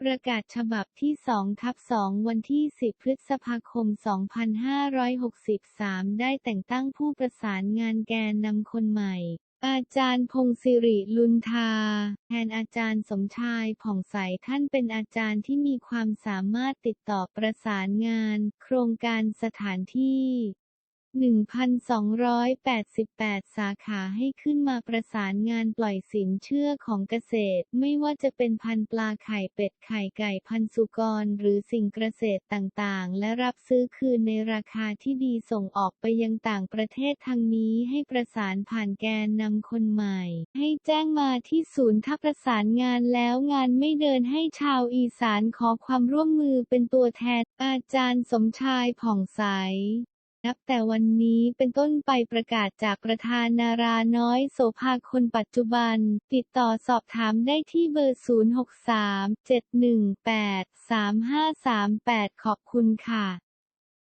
ประกาศฉบับที่2ทับ2วันที่ 10 พฤษภาคม 2563 ได้แต่งตั้งผู้ประสานงานแกนนำคนใหม่ อาจารย์พงศิริลุนทา แทนอาจารย์สมชายผ่องใสท่านเป็นอาจารย์ที่มีความสามารถติดต่อประสานงาน โครงการสถานที่ 1,288 สาขาให้ขึ้นมาประสานงานปล่อยสินเชื่อของเกษตร ไม่ว่าจะเป็นพันปลาไข่เป็ดไข่ไก่พันสุกร หรือสิ่งเกษตรต่างๆ และรับซื้อคืนในราคาที่ดีส่งออกไปยังต่างประเทศทางนี้ให้ประสานผ่านแกนนำคนใหม่ ให้แจ้งมาที่ศูนย์ถ้าประสานงานแล้วงานไม่เดินให้ชาวอีสานขอความร่วมมือเป็นตัวแทน อาจารย์สมชายผ่องใส นับแต่วันนี้เป็นต้นไปประกาศจากประธานนาราน้อยโสภาคนปัจจุบัน ติดต่อสอบถามได้ที่เบอร์ 063 718 3538 ขอบคุณค่ะ